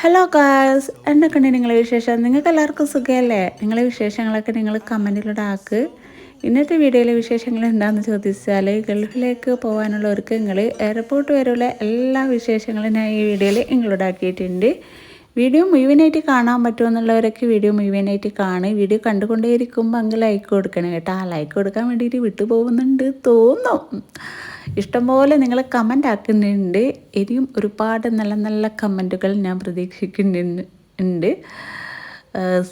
Hello guys എന്തൊക്കെയുണ്ട് നിങ്ങളെ വിശേഷം? നിങ്ങൾക്ക് എല്ലാവർക്കും സുഖമല്ലേ? നിങ്ങളെ വിശേഷങ്ങളൊക്കെ നിങ്ങൾ കമന്റിലൂടെ ആക്ക്. ഇന്നത്തെ വീഡിയോയിലെ വിശേഷങ്ങൾ എന്താണെന്ന് ചോദിച്ചാൽ ഗൾഫിലേക്ക് പോകാനുള്ള ഒരുക്കങ്ങൾ എയർപോർട്ട് വരെയുള്ള എല്ലാ വിശേഷങ്ങളും ഞാൻ ഈ വീഡിയോയിൽ ഇൻക്ലൂഡ് ആക്കിയിട്ടുണ്ട്. വീഡിയോ മുഴുവനായിട്ട് കാണാൻ പറ്റുമെന്നുള്ളവരൊക്കെ വീഡിയോ മുഴുവനായിട്ട് കാണും. വീഡിയോ കണ്ടുകൊണ്ടേയിരിക്കുമ്പോൾ അങ്ങ് ലൈക്ക് കൊടുക്കണം കേട്ടോ. ആ ലൈക്ക് കൊടുക്കാൻ വേണ്ടിയിട്ട് വിട്ടു പോകുന്നുണ്ട് തോന്നും. ഇഷ്ടംപോലെ നിങ്ങൾ കമന്റ് ആക്കുന്നുണ്ട്. ഇനിയും ഒരുപാട് നല്ല നല്ല കമന്റുകൾ ഞാൻ പ്രതീക്ഷിക്കുന്നുണ്ട്.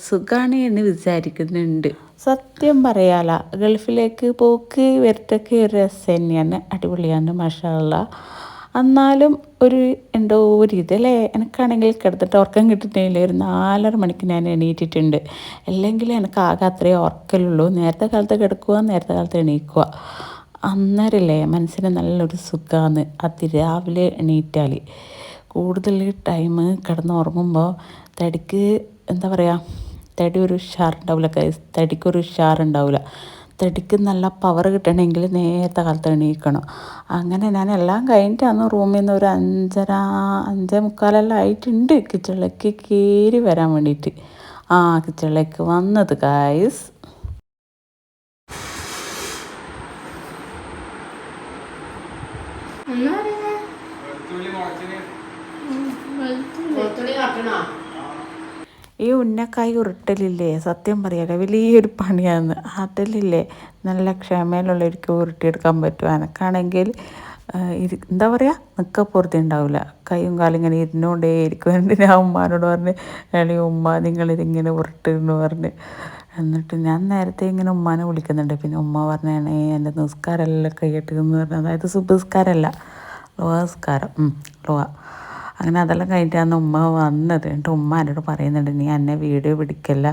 സുഖമാണ് എന്ന് വിചാരിക്കുന്നുണ്ട്. സത്യം പറയാല ഗൾഫിലേക്ക് പോക്ക് വരത്തൊക്കെ ഒരു രസം തന്നെയാണ്. അടിപൊളിയാണ് മഷാള്ള എന്നാലും ഒരു എന്തോ ഒരു ഇതല്ലേ? എനിക്കാണെങ്കിൽ കിടന്നിട്ട് ഉറക്കം കിട്ടിയിട്ടില്ല ഒരു നാലര മണിക്ക് ഞാൻ എണീറ്റിട്ടുണ്ട്. അല്ലെങ്കിൽ എനിക്ക് ആകെ അത്രയും ഉറക്കലുള്ളൂ. നേരത്തെ കാലത്ത് കിടക്കുക നേരത്തെ കാലത്ത് എണീക്കുക. അന്നേരല്ലേ മനസ്സിന് നല്ലൊരു സുഖമാണ് അതിരാവിലെ എണീറ്റാൽ കൂടുതൽ ടൈം കിടന്ന് ഉറങ്ങുമ്പോൾ തടിക്ക് എന്താ പറയുക തടി ഒരു ഉഷാറുണ്ടാവില്ല തടിക്കൊരു ഉഷാറുണ്ടാവില്ല തടിക്ക് നല്ല പവർ കിട്ടണമെങ്കിൽ നേരത്തെ കാലത്ത് എണീക്കണം. അങ്ങനെ ഞാൻ എല്ലാം കഴിഞ്ഞിട്ടാണ് റൂമിൽ നിന്ന് ഒരു അഞ്ചര അഞ്ചേ മുക്കാലെല്ലാം ആയിട്ടുണ്ട് കിച്ചണിലേക്ക് കയറി വരാൻ വേണ്ടിയിട്ട്. ആ കിച്ചണിലേക്ക് വന്നത് ഗായ്സ് ഈ ഉന്നക്കായ് ഉരുട്ടലില്ലേ? സത്യം പറയാലോ വലിയൊരു പണിയാണ്. അതിലില്ലേ നല്ല ക്ഷമയിലുള്ളവർക്ക് ഉരുട്ടിയെടുക്കാൻ പറ്റും എനക്കാണെങ്കിൽ ഇരി എന്താ പറയുക നിൽക്ക പൂർത്തി ഉണ്ടാവില്ല കൈയും കാലും ഇങ്ങനെ ഇരുന്നുകൊണ്ടേ ഇരിക്കും. എന്നിട്ട് ഞാൻ ഉമ്മാനോട് പറഞ്ഞ് അല്ലെങ്കിൽ ഉമ്മ നിങ്ങളിതിങ്ങനെ ഉരുട്ടെന്ന് പറഞ്ഞ്. എന്നിട്ട് ഞാൻ നേരത്തെ ഇങ്ങനെ ഉമ്മാനെ വിളിക്കുന്നുണ്ട്. പിന്നെ ഉമ്മ പറഞ്ഞാണ് എന്റെ നിസ്കാരമല്ല കൈയിട്ട് എന്ന് പറഞ്ഞു. അതായത് സുബസ്കാരമല്ല ലോഹ നിസ്കാരം. ലോഹ അങ്ങനെ അതെല്ലാം കഴിഞ്ഞിട്ടാണ് ഉമ്മ വന്നത്. എന്നിട്ട് ഉമ്മ എന്നോട് പറയുന്നുണ്ട് നീ എന്നെ വീഡിയോ പിടിക്കല്ല.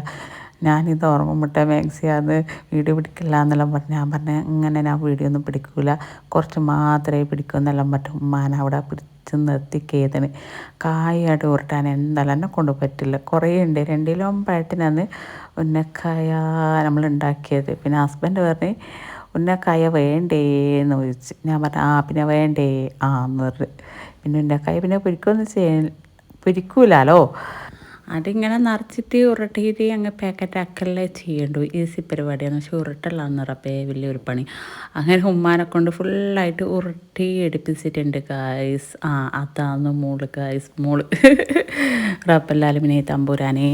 ഞാനിത് ഓർമ്മ മുട്ട മാക്സി മാക്സിയാന്ന് വീഡിയോ പിടിക്കില്ല എന്നെല്ലാം പറഞ്ഞു ഞാൻ പറഞ്ഞ ഇങ്ങനെ ഞാൻ വീഡിയോ ഒന്നും പിടിക്കൂല. കുറച്ച് മാത്രമേ പിടിക്കൂ എന്നെല്ലാം പറഞ്ഞു ഉമ്മാൻ അവിടെ പിടിച്ച് നിർത്തി കേതന് കായായിട്ട് ഉരുട്ടാൻ എന്തായാലും എന്നെ കൊണ്ട് പറ്റില്ല. കുറേ ഉണ്ട്. രണ്ട് കിലോ ഉന്നക്കായ നമ്മൾ ഉണ്ടാക്കിയത്. പിന്നെ ഹസ്ബൻഡ് പറഞ്ഞ് ഉന്നക്കായ വേണ്ടേ എന്ന് ചോദിച്ചു. ഞാൻ പറഞ്ഞു ആ പിന്നെ വേണ്ടേ ആ എന്ന് പറഞ്ഞു. പിന്നെ ഉന്നക്കായ പിന്നെ പിടിക്കുമെന്ന് ചെയ്യാൻ പൊരിക്കൂലോ അതിങ്ങനെ നിറച്ചിട്ട് ഉരുട്ടിയിട്ട് അങ്ങ് പാക്കറ്റ് ആക്കല്ലേ ചെയ്യണ്ടു. ഈസി പരിപാടിയാണ് പക്ഷെ ഉരുട്ടല്ലാന്ന് റബ്ബേ വലിയൊരു പണി. അങ്ങനെ ഉമ്മാനെ കൊണ്ട് ഫുള്ളായിട്ട് ഉരുട്ടി എടുപ്പിച്ചിട്ടുണ്ട് കായ്സ് ആ അതാന്ന് മോൾ കായ്സ് മോൾ. റബ്ബല്ലാലുമിനെ തമ്പൂരാനേ.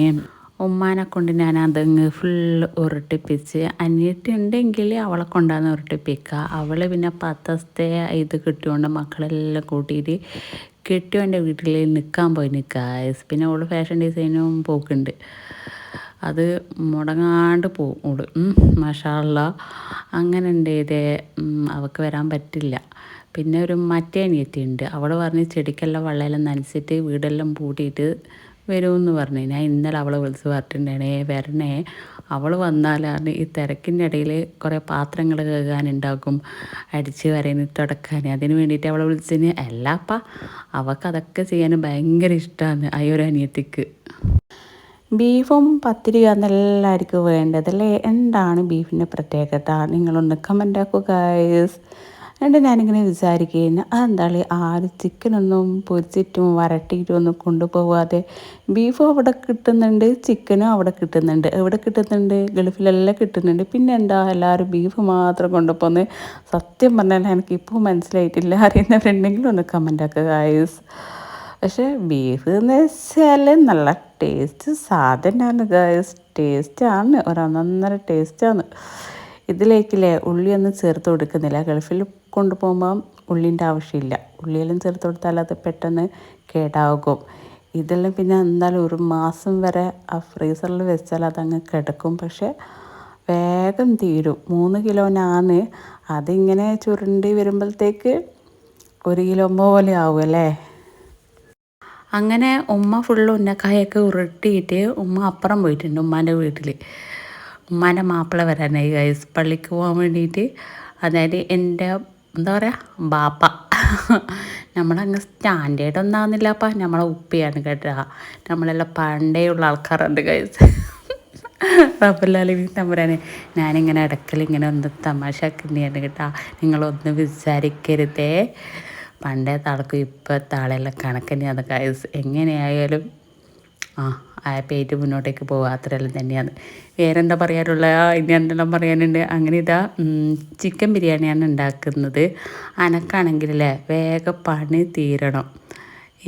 ഉമ്മാനെ കൊണ്ട് ഞാൻ അതങ്ങ് ഫുള്ള് ഉരുട്ടിപ്പിച്ച് അനിയത്തിയുണ്ടെങ്കിൽ അവളെ കൊണ്ടാന്ന് ഉരുട്ടിപ്പിക്കുക അവൾ പിന്നെ പത്തസ്തേ ഇത് കിട്ടിയോണ്ട് മക്കളെല്ലാം കൂട്ടിയിട്ട് കെട്ടിയോന്റെ വീട്ടിൽ നിൽക്കാൻ പോയി. നിൽക്കുക പിന്നെ ഓൾ ഫാഷൻ ഡിസൈനും പോക്കുണ്ട്. അത് മുടങ്ങാണ്ട് പോകും ഓൾ. മഷാള്ള അങ്ങനെ ഉണ്ട് ഇതേ അവൾക്ക് വരാൻ പറ്റില്ല. പിന്നെ ഒരു മറ്റേ അനിയത്തിയുണ്ട്. അവൾ പറഞ്ഞ് ചെടിക്കെല്ലാം വെള്ളമെല്ലാം നനച്ചിട്ട് വീടെല്ലാം പൂട്ടിയിട്ട് വരുമെന്ന് പറഞ്ഞു. ഞാൻ ഇന്നലെ അവളെ വിളിച്ച് പറഞ്ഞിട്ടുണ്ടേ വരണേ. അവൾ വന്നാലാണ് ഈ തിരക്കിന്റെ ഇടയിൽ കുറേ പാത്രങ്ങൾ കഴുകാനുണ്ടാകും അടിച്ച് വരയിന് തുടക്കാൻ അതിന് വേണ്ടിയിട്ട് അവളെ വിളിച്ചതിന് അല്ലപ്പ അവൾക്ക് അതൊക്കെ ചെയ്യാൻ ഭയങ്കര ഇഷ്ടമാണ് ഒരു അനിയത്തിക്ക്. ബീഫും പത്തിരിയും എല്ലാവർക്കും വേണ്ടതല്ലേ? എന്താണ് ബീഫിന്റെ പ്രത്യേകത? നിങ്ങളൊന്ന് കമന്റ് ആക്കുക ഗൈസ് എന്നിട്ട് ഞാനിങ്ങനെ വിചാരിക്കുകയാണ് അതെന്താളി ആര് ചിക്കനൊന്നും പൊരിച്ചിട്ടും വരട്ടിയിട്ടും ഒന്നും കൊണ്ടുപോകാതെ ബീഫും അവിടെ കിട്ടുന്നുണ്ട് ചിക്കനും അവിടെ കിട്ടുന്നുണ്ട്. എവിടെ കിട്ടുന്നുണ്ട്? ഗൾഫിലെല്ലാം കിട്ടുന്നുണ്ട്. പിന്നെ എന്താ എല്ലാവരും ബീഫ് മാത്രം കൊണ്ടുപോകുന്നത് സത്യം പറഞ്ഞാൽ എനിക്കിപ്പോൾ മനസ്സിലായിട്ടില്ല. അറിയുന്നവരുണ്ടെങ്കിലും ഒന്ന് കമന്റ് ആക്കുക പക്ഷേ ബീഫ് എന്ന് വെച്ചാൽ നല്ല ടേസ്റ്റ് സാധനമാണ് ഗായ്സ് ടേസ്റ്റാണ് ഒരൊന്നൊന്നര ടേസ്റ്റാണ് ഇതിലേക്കില്ലേ ഉള്ളിയൊന്നും ചേർത്ത് കൊടുക്കുന്നില്ല. ഗൾഫിൽ കൊണ്ടുപോകുമ്പം ഉള്ളിന്റെ ആവശ്യമില്ല. ഉള്ളിയെല്ലാം ചേർത്ത് കൊടുത്താൽ അത് പെട്ടെന്ന് കേടാകും. ഇതെല്ലാം പിന്നെ എന്തായാലും ഒരു മാസം വരെ ആ ഫ്രീസറിൽ വെച്ചാൽ അതങ്ങ് കിടക്കും. പക്ഷേ വേഗം തീരും. മൂന്ന് കിലോനാണ്. അതിങ്ങനെ ചുരുണ്ടി വരുമ്പോഴത്തേക്ക് ഒരു കിലോ പോലെ ആവും അല്ലേ? അങ്ങനെ ഉമ്മ ഫുള്ള് ഉന്നക്കായൊക്കെ ഉരുട്ടിയിട്ട് ഉമ്മ അപ്പുറം പോയിട്ടുണ്ട് ഉമ്മാന്റെ വീട്ടിൽ. ഉമ്മാന്റെ മാപ്പിള വരാനായി ഗൈസ് പള്ളിക്ക് പോകാൻ വേണ്ടിയിട്ട് അതായത് എന്റെ എന്താ പറയുക ബാപ്പ. നമ്മളങ്ങ് സ്റ്റാൻഡേർഡ് ഒന്നാകുന്നില്ലപ്പ നമ്മളെ ഉപ്പിയാണ് കേട്ടോ. നമ്മളെല്ലാം പണ്ടേ ഉള്ള ആൾക്കാരുണ്ട് ഗൈസ് റബ്ബുല്ലാലിമി തമ്പുരാനെ ഞാനിങ്ങനെ ഇടയ്ക്കൽ ഇങ്ങനെ ഒന്ന് തമാശ ആക്കുന്നതാണ് കേട്ടോ. നിങ്ങളൊന്ന് വിചാരിക്കരുതേ. പണ്ടേ താൾക്കും ഇപ്പോഴത്തെ ആളെല്ലാം കണക്കന്നെയാണ് ഗൈസ് എങ്ങനെയായാലും ആ ഹാപ്പിയായിട്ട് മുന്നോട്ടേക്ക് പോകുക അത്രയെല്ലാം തന്നെയാണ്. വേറെ എന്താ പറയാനുള്ള ഇനി എന്തെല്ലാം പറയാനുണ്ട്? അങ്ങനെ ഇതാ ചിക്കൻ ബിരിയാണിയാണ് ഉണ്ടാക്കുന്നത്. അനക്കാണെങ്കിലല്ലേ വേഗം പണി തീരണം.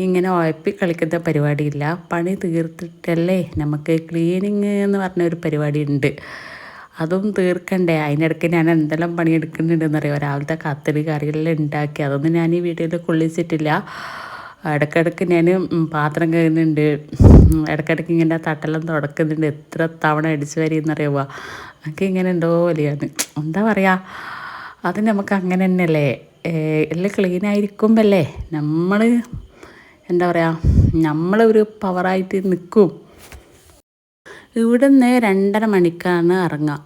ഇങ്ങനെ ഉഴപ്പി കളിക്കുന്ന പരിപാടിയില്ല. പണി തീർത്തിട്ടല്ലേ നമുക്ക് ക്ലീനിങ് എന്ന് പറഞ്ഞ ഒരു പരിപാടി ഉണ്ട്. അതും തീർക്കണ്ടേ? അതിനിടയ്ക്ക് ഞാൻ എന്തെല്ലാം പണിയെടുക്കുന്നുണ്ടെന്നറിയോ? രാവിലത്തെ കത്തിരി കറിയെല്ലാം ഉണ്ടാക്കി. അതൊന്നും ഞാൻ ഈ വീഡിയോയിൽ കൊള്ളിച്ചിട്ടില്ല. ഇടയ്ക്കിടയ്ക്ക് ഞാൻ പാത്രം കഴുകുന്നുണ്ട്. ഇടയ്ക്കിടയ്ക്ക് ഇങ്ങനെ തട്ടെല്ലാം തുടക്കുന്നുണ്ട്. എത്ര തവണ അടിച്ചു വരിയെന്നറിയുക എനിക്ക് ഇങ്ങനെ ഉണ്ടോ പോലെയാണ് എന്താ പറയുക അത് നമുക്ക് അങ്ങനെ തന്നെയല്ലേ? എല്ലാം ക്ലീൻ ആയിരിക്കുമ്പല്ലേ? നമ്മൾ എന്താ പറയുക നമ്മളൊരു പവറായിട്ട് നിൽക്കും ഇവിടുന്ന് രണ്ടര മണിക്കാണ് ഇറങ്ങുക.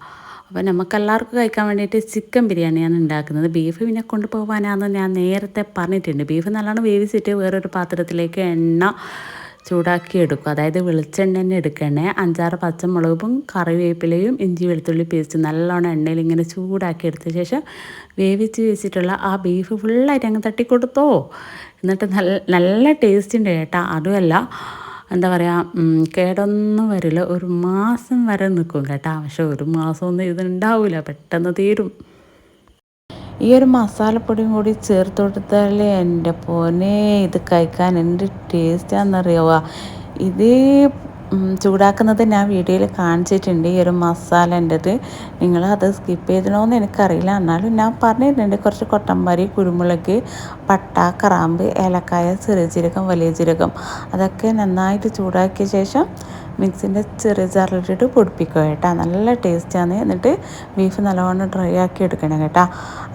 അപ്പോൾ നമുക്കെല്ലാവർക്കും കഴിക്കാൻ വേണ്ടിയിട്ട് ചിക്കൻ ബിരിയാണിയാണ് ഉണ്ടാക്കുന്നത്. ബീഫ് പിന്നെ കൊണ്ടുപോകാനാണെന്ന് ഞാൻ നേരത്തെ പറഞ്ഞിട്ടുണ്ട്. ബീഫ് നല്ലോണം വേവിച്ചിട്ട് വേറൊരു പാത്രത്തിലേക്ക് എണ്ണ ചൂടാക്കി എടുക്കും അതായത് വെളിച്ചെണ്ണ തന്നെ എടുക്കണേ. അഞ്ചാറ് പച്ചമുളകും കറിവേപ്പിലയും ഇഞ്ചി വെളുത്തുള്ളി പേസ്റ്റ് നല്ലോണം എണ്ണയിൽ ഇങ്ങനെ ചൂടാക്കി എടുത്ത ശേഷം വേവിച്ച് വെച്ചിട്ടുള്ള ആ ബീഫ് ഫുള്ളായിട്ട് അങ്ങ് തട്ടിക്കൊടുത്തോ. എന്നിട്ട് നല്ല നല്ല ടേസ്റ്റ് ഉണ്ട് കേട്ടോ. അതുമല്ല എന്താ പറയുക കേടൊന്നും വരില്ല. ഒരു മാസം വരെ നിൽക്കും കേട്ടോ. പക്ഷെ ഒരു മാസമൊന്നും ഇതുണ്ടാവില്ല പെട്ടെന്ന് തീരും. ഈ ഒരു മസാലപ്പൊടിയും കൂടി ചേർത്ത് കൊടുത്താൽ എന്റെ പോനെ ഇത് കഴിക്കാൻ എന്ത് ടേസ്റ്റാണെന്നറിയാവുക ഇത് ചൂടാക്കുന്നത് ഞാൻ വീഡിയോയിൽ കാണിച്ചിട്ടുണ്ട് ഈ ഒരു മസാലേന്റെത് നിങ്ങൾ അത് സ്കിപ്പ് ചെയ്തണോന്ന് എനിക്കറിയില്ല. എന്നാലും ഞാൻ പറഞ്ഞിട്ടുണ്ട് കുറച്ച് കൊട്ടമ്പരി കുരുമുളക് പട്ട കറാമ്പ് ഏലക്കായ ചെറിയ ജീരകം വലിയ ജീരകം. അതൊക്കെ നന്നായിട്ട് ചൂടാക്കിയ ശേഷം മിക്സിന്റെ ചെറിയ ജാറിലിട്ടിട്ട് പൊടിപ്പിക്കുക കേട്ടോ. നല്ല ടേസ്റ്റാണ്. എന്നിട്ട് ബീഫ് നല്ലവണ്ണം ഡ്രൈ ആക്കി എടുക്കണം കേട്ടോ.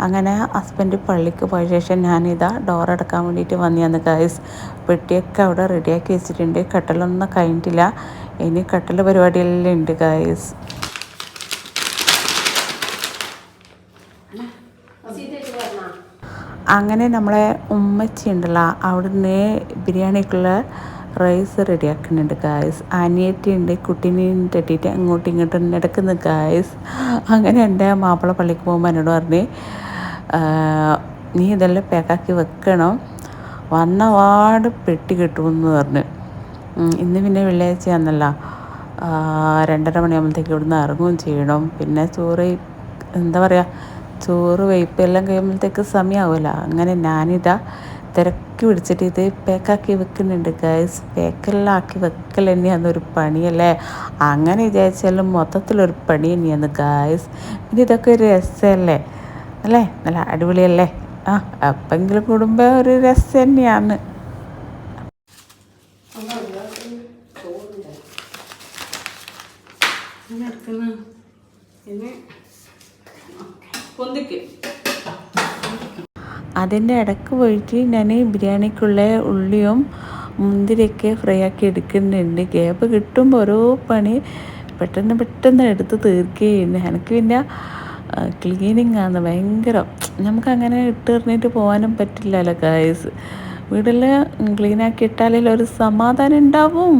അങ്ങനെ ഹസ്ബൻഡ് പള്ളിക്ക് പോയ ശേഷം ഞാനിതാ ഡോർ അടക്കാൻ വേണ്ടിയിട്ട് വന്നിയാന്ന് ഗൈസ് പെട്ടിയൊക്കെ അവിടെ റെഡിയാക്കി വെച്ചിട്ടുണ്ട്. കട്ടലൊന്നും കഴിഞ്ഞിട്ടില്ല. ഇനി കട്ടൽ പരിപാടിയെല്ലാം ഉണ്ട് ഗൈസ് അങ്ങനെ നമ്മളെ ഉമ്മച്ചി ഉണ്ടല്ലോ അവിടുന്ന് ബിരിയാണിക്കുള്ള റൈസ് റെഡിയാക്കുന്നുണ്ട് ഗായസ് അനിയത്തി ഉണ്ട് കുട്ടീനെയും തട്ടിയിട്ട് അങ്ങോട്ടും ഇങ്ങോട്ടും നടക്കുന്ന ഗായസ് അങ്ങനെ എന്റെ മാപ്പിള പള്ളിക്ക് പോകുമ്പോൾ എന്നോട് പറഞ്ഞ് നീ ഇതെല്ലാം പാക്കാക്കി വെക്കണം. വന്ന പാട് പെട്ടി കിട്ടുമെന്ന് പറഞ്ഞു. ഇന്ന് പിന്നെ വെള്ളിയാഴ്ചയാണെന്നല്ല രണ്ടര മണിയാകുമ്പോഴത്തേക്ക് ഇവിടുന്ന് ഇറങ്ങുകയും ചെയ്യണം. പിന്നെ ചോറ് എന്താ പറയുക ചോറ് വെയ്പ്പെല്ലാം കഴിയുമ്പോഴത്തേക്ക് സമയമാവില്ല അങ്ങനെ ഞാനിതാ തിരക്കി പിടിച്ചിട്ട് ഇത് പാക്കാക്കി വെക്കുന്നുണ്ട് ഗൈസ് പാക്കെല്ലാം ആക്കി വെക്കൽ തന്നെയാണ് ഒരു പണിയല്ലേ അങ്ങനെ വിചാരിച്ചാലും മൊത്തത്തിലൊരു പണി തന്നെയാണ് ഗൈസ് പിന്നെ ഇതൊക്കെ ഒരു രസമല്ലേ? അല്ലേ? നല്ല അടിപൊളിയല്ലേ? ആ എപ്പെങ്കിലും കൂടുമ്പോൾ ഒരു രസം തന്നെയാണ്. പൊന്തിക്ക്. അതിന്റെ ഇടയ്ക്ക് പോയിട്ട് ഞാൻ ബിരിയാണിക്കുള്ള ഉള്ളിയും മുന്തിരിയൊക്കെ ഫ്രൈ ആക്കി എടുക്കുന്നുണ്ട്. ഗ്യാപ്പ് കിട്ടുമ്പോൾ ഓരോ പണി പെട്ടെന്ന് പെട്ടെന്ന് എടുത്ത് തീർക്കുകയാണ് എനിക്ക് പിന്നെ ക്ലീനിങ് ആണ് ഭയങ്കര നമുക്കങ്ങനെ ഇട്ട് എറിഞ്ഞിട്ട് പോകാനും പറ്റില്ലല്ലോ ഗായസ് വീട്ടിൽ ക്ലീനാക്കി ഇട്ടാലേ ഒരു സമാധാനം ഉണ്ടാവും.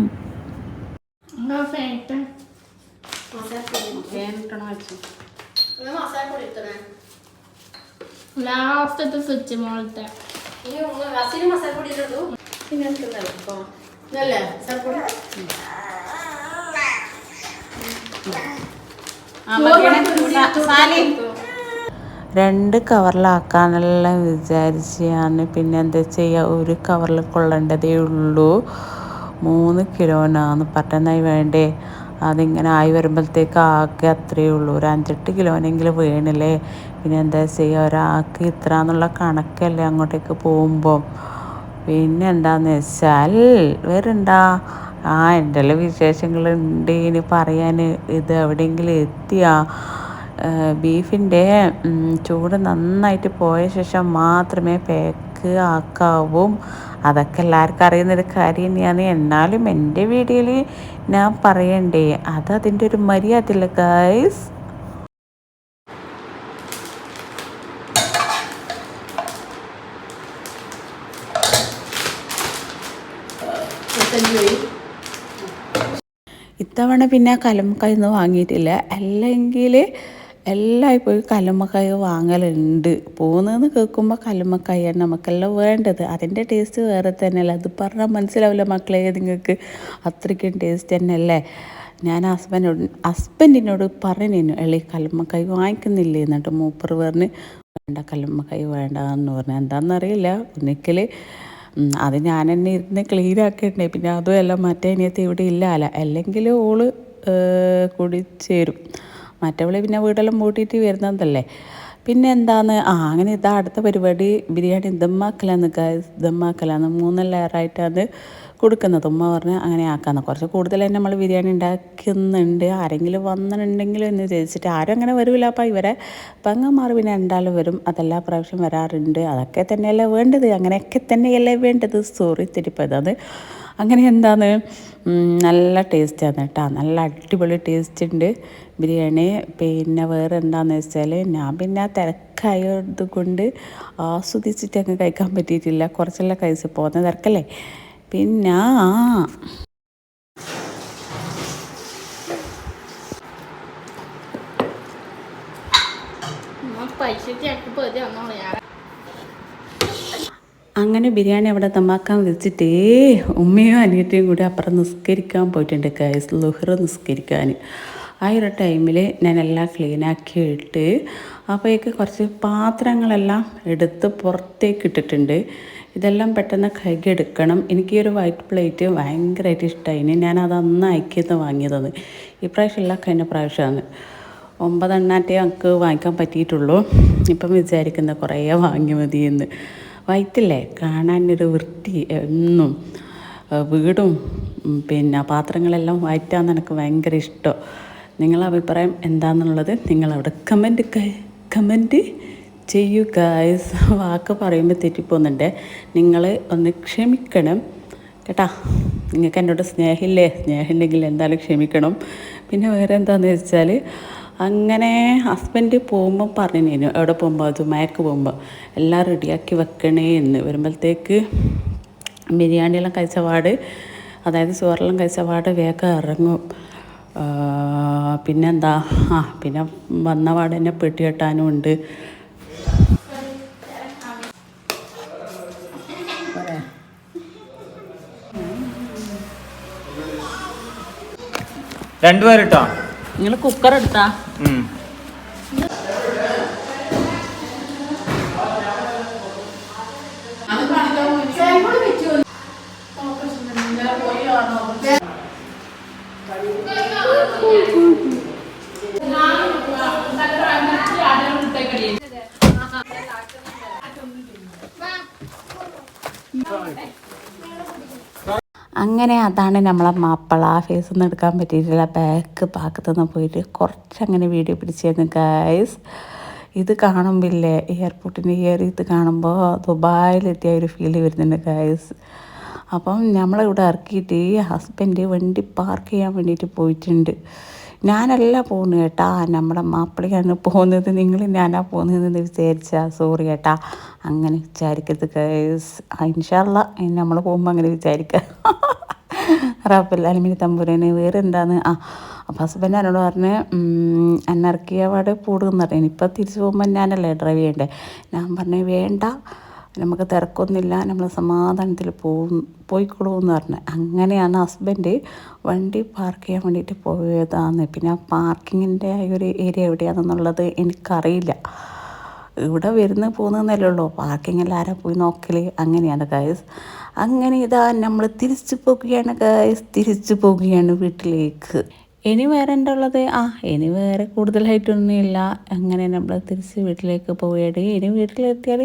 ലാസ്റ്റത്തെ സ്വിച്ച് മോളത്തെ. രണ്ട് കവറിലാക്കാനെല്ലാം വിചാരിച്ചാണ്. പിന്നെ എന്താ ചെയ്യുക ഒരു കവറിൽ കൊള്ളേണ്ടതേ ഉള്ളൂ. മൂന്ന് കിലോനാന്ന് പറ്റുന്നതായി വേണ്ടേ? അതിങ്ങനെ ആയി വരുമ്പോഴത്തേക്ക് ആകെ അത്രയേ ഉള്ളൂ. ഒരു അഞ്ചെട്ട് കിലോനെങ്കിലും വീണില്ലേ? പിന്നെ എന്താ ചെയ്യുക ഒരാൾക്ക് ഇത്ര എന്നുള്ള കണക്കല്ലേ അങ്ങോട്ടേക്ക് പോകുമ്പോൾ പിന്നെ എന്താന്ന് വെച്ചാൽ വേറെന്താ? ആ എന്റെ വിശേഷങ്ങളുണ്ട്. ഇനി പറയാൻ ഇത് എവിടെയെങ്കിലും എത്തിയാ? ബീഫിന്റെ ചൂട് നന്നായിട്ട് പോയ ശേഷം മാത്രമേ പാക്ക് ആക്കാവും. അതൊക്കെ എല്ലാവർക്കും അറിയുന്നൊരു കാര്യം തന്നെയാണ് എന്നാലും എന്റെ വീഡിയോയിൽ ഞാൻ പറയണ്ടേ അത് അതിന്റെ ഒരു മര്യാദ ഇല്ല ഗൈസ് ഇത്തവണ പിന്നെ കലം കയ്യിൽ നിന്ന് വാങ്ങിയിട്ടില്ല. അല്ലെങ്കിൽ എല്ലായി പോയി കല്ലുമ്മക്കായ വാങ്ങലുണ്ട്. പോകുന്നതെന്ന് കേൾക്കുമ്പോൾ കല്ലുമ്മക്കായാണ് നമുക്കെല്ലാം വേണ്ടത്. അതിന്റെ ടേസ്റ്റ് വേറെ തന്നെയല്ലേ. അത് പറഞ്ഞാൽ മനസ്സിലാവില്ല മക്കളെ നിങ്ങൾക്ക് അത്രയ്ക്കും ടേസ്റ്റ് തന്നെയല്ലേ. ഞാൻ ഹസ്ബൻഡിനോട് ഹസ്ബൻഡിനോട് പറഞ്ഞു എളി കലമക്കായ് വാങ്ങിക്കുന്നില്ലേ? എന്നിട്ട് മൂപ്പർ പറഞ്ഞ് വേണ്ട കലമക്കായ് വേണ്ട എന്ന് പറഞ്ഞു എന്താണെന്നറിയില്ല ഒന്നിക്കൽ അത് ഞാൻ തന്നെ ഇരുന്ന് ക്ലീൻ ആക്കണ്ടേ? പിന്നെ അതുമല്ല മറ്റേ അനിയത്തി ഇവിടെ ഇല്ല അല്ല. അല്ലെങ്കിൽ ഓൾ കൂടി ചേരും. മറ്റവൾ പിന്നെ വീടെല്ലാം പൂട്ടിയിട്ട് വരുന്നതല്ലേ. പിന്നെ എന്താണ് ആ അങ്ങനെ ഇതാ അടുത്ത പരിപാടി. ബിരിയാണി ദമ്മാക്കലാന്ന് ദമ്മാക്കലാന്ന് മൂന്ന് ലെയറായിട്ടാണ് കൊടുക്കുന്നത്. ഉമ്മ പറഞ്ഞ് അങ്ങനെ ആക്കാന്ന്. കുറച്ച് കൂടുതൽ തന്നെ നമ്മൾ ബിരിയാണി ഉണ്ടാക്കുന്നുണ്ട്. ആരെങ്കിലും വന്നിട്ടുണ്ടെങ്കിലും എന്ന് വിചാരിച്ചിട്ട് ആരും അങ്ങനെ വരില്ല അപ്പം ഇവരെ പങ്ങന്മാർ പിന്നെ എന്തായാലും വരും. അതെല്ലാ പ്രാവശ്യം വരാറുണ്ട്. അതൊക്കെ തന്നെയല്ലേ വേണ്ടത്. അങ്ങനെയൊക്കെ തന്നെയല്ലേ വേണ്ടത്. സോറി തിരിപ്പത്. അങ്ങനെ എന്താണ്? നല്ല നല്ല ടേസ്റ്റാണ് കേട്ടോ. നല്ല അടിപൊളി ടേസ്റ്റ് ഉണ്ട് ബിരിയാണി. പിന്നെ വേറെ എന്താണെന്ന് വെച്ചാൽ ഞാൻ പിന്നെ തിരക്കായത് കൊണ്ട് ആസ്വദിച്ചിട്ട് അങ്ങ് കഴിക്കാൻ പറ്റിയിട്ടില്ല. കുറച്ചെല്ലാം കഴിച്ച് പോകുന്ന തിരക്കല്ലേ? പിന്നെ ആ. അങ്ങനെ ബിരിയാണി അവിടെ തമാക്കാൻ വെച്ചിട്ടേ ഉമ്മയും അനിയത്തിയും കൂടി അപ്പുറം നിസ്കരിക്കാൻ പോയിട്ടുണ്ട് കൈസ് ലുഹർ നിസ്കരിക്കാൻ. ആ ഒരു ടൈമിൽ ഞാനെല്ലാം ക്ലീനാക്കി ഇട്ട് അപ്പോഴേക്ക് കുറച്ച് പാത്രങ്ങളെല്ലാം എടുത്ത് പുറത്തേക്ക് ഇട്ടിട്ടുണ്ട്. ഇതെല്ലാം പെട്ടെന്ന് കഴുകിയെടുക്കണം. എനിക്ക് ഈ ഒരു വൈറ്റ് പ്ലേറ്റ് ഭയങ്കരമായിട്ട് ഇഷ്ടമായി ഞാൻ അത് അന്ന് അയക്കിന്ന് വാങ്ങിയതാണ് ഇപ്രാവശ്യമല്ല കഴിഞ്ഞ പ്രാവശ്യമാണ്. ഒമ്പതെണ്ണാറ്റേ നമുക്ക് വാങ്ങിക്കാൻ പറ്റിയിട്ടുള്ളൂ. ഇപ്പം വിചാരിക്കുന്ന കുറേ വാങ്ങി മതിയെന്ന്. വൈറ്റില്ലേ കാണാനൊരു വൃത്തി എന്നും വീടും പിന്നെ പാത്രങ്ങളെല്ലാം വൈറ്റാന്ന് എനിക്ക് ഭയങ്കര ഇഷ്ടം. നിങ്ങളെ അഭിപ്രായം എന്താണെന്നുള്ളത് നിങ്ങളവിടെ കമന്റ് കമന്റ് ചെയ്യൂ ഗായ്സ് വാക്ക് പറയുമ്പോൾ തെറ്റിപ്പോകുന്നുണ്ട് നിങ്ങൾ ഒന്ന് ക്ഷമിക്കണം. കേട്ടാ നിങ്ങൾക്ക് എന്നോട് സ്നേഹമില്ലേ? സ്നേഹമില്ലെങ്കിൽ എന്തായാലും ക്ഷമിക്കണം. പിന്നെ വേറെ എന്താണെന്ന് വെച്ചാൽ അങ്ങനെ ഹസ്ബൻഡ് പോകുമ്പോൾ പറഞ്ഞു എവിടെ പോകുമ്പോൾ അത് മയക്ക് പോകുമ്പോൾ എല്ലാം റെഡിയാക്കി വെക്കണേ എന്ന്. വരുമ്പോഴത്തേക്ക് ബിരിയാണിയെല്ലാം കഴിച്ച പാട് അതായത് ചോറെല്ലാം കഴിച്ച പാട് വേഗം ഇറങ്ങും. പിന്നെന്താ? ആ പിന്നെ വന്ന പാട് തന്നെ പെട്ടി കെട്ടാനും ഉണ്ട്. രണ്ടുപേരിട്ടോ? നിങ്ങൾ കുക്കർ എടുത്താ. അങ്ങനെ അതാണ് നമ്മളെ മാപ്പിള. ആ ഫേസ് ഒന്നും എടുക്കാൻ പറ്റിയിട്ടില്ല. ബാക്ക് ഭാഗത്തു നിന്ന് പോയിട്ട് കുറച്ചങ്ങനെ വീഡിയോ പിടിച്ചിരുന്നു ഗായ്സ് ഇത് കാണുമ്പില്ലേ? എയർപോർട്ടിന്റെ ഇയർ ഇത് കാണുമ്പോൾ ദുബായിലെത്തിയ ഒരു ഫീൽ വരുന്നുണ്ട് ഗായ്സ് അപ്പം നമ്മളിവിടെ ഇറക്കിയിട്ട് ഹസ്ബൻഡ് വണ്ടി പാർക്ക് ചെയ്യാൻ വേണ്ടിയിട്ട് പോയിട്ടുണ്ട്. ഞാനല്ല പോകുന്നത് കേട്ടാ. നമ്മുടെ മാപ്പിളയാണ് പോകുന്നത് നിങ്ങൾ ഞാനാ പോകുന്നതെന്ന് വിചാരിച്ചാ. സോറി കേട്ടാ. അങ്ങനെ വിചാരിക്കരുത് കേസ് ഇൻഷാല്ല നമ്മൾ പോകുമ്പോൾ അങ്ങനെ വിചാരിക്കുക റബ്ബല്ലാലുമിനി തമ്പുരാന് വേറെ എന്താണ് ആ അപ്പം ഹസ്ബൻഡ് എന്നോട് പറഞ്ഞ് ഉം, എന്നെ ഇറക്കിയ പാട് കൂടുമെന്ന് പറഞ്ഞു. ഇനിയിപ്പോൾ തിരിച്ചു പോകുമ്പോൾ ഞാനല്ലേ ഡ്രൈവ് ചെയ്യണ്ടേ? ഞാൻ പറഞ്ഞു വേണ്ട നമുക്ക് തിരക്കൊന്നുമില്ല നമ്മൾ സമാധാനത്തിൽ പോകും പോയിക്കോളൂ എന്ന് പറഞ്ഞു. അങ്ങനെയാണ് ഹസ്ബൻഡ് വണ്ടി പാർക്ക് ചെയ്യാൻ വേണ്ടിയിട്ട് പോയതാണ് പിന്നെ ആ പാർക്കിങ്ങിന്റെ ഒരു ഏരിയ എവിടെയാണെന്നുള്ളത് എനിക്കറിയില്ല. ഇവിടെ വരുന്ന പോകുന്നതല്ലേ ഉള്ളൂ. പാർക്കിങ്ങിൽ ആരാ പോയി നോക്കൽ അങ്ങനെയാണ് ഗായസ് അങ്ങനെ ഇതാ നമ്മൾ തിരിച്ചു പോകുകയാണ് ഗായസ് തിരിച്ചു പോകുകയാണ് വീട്ടിലേക്ക്. ഇനി വേറെ എന്താ ഉള്ളത്? ആ ഇനി വേറെ കൂടുതലായിട്ടൊന്നുമില്ല. അങ്ങനെ നമ്മൾ തിരിച്ച് വീട്ടിലേക്ക് പോവുകയാണ്. ഇനി വീട്ടിലെത്തിയാൽ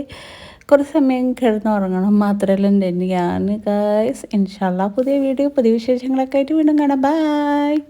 കുറച്ച് സമയം കിടന്നുറങ്ങണം മാത്രമല്ല എന്റെ ഞാൻ ഗായസ് ഇൻഷാല്ല പുതിയ വീഡിയോ പുതിയ വിശേഷങ്ങളൊക്കെ ആയിട്ട് വീണ്ടും കാണാം. ബൈ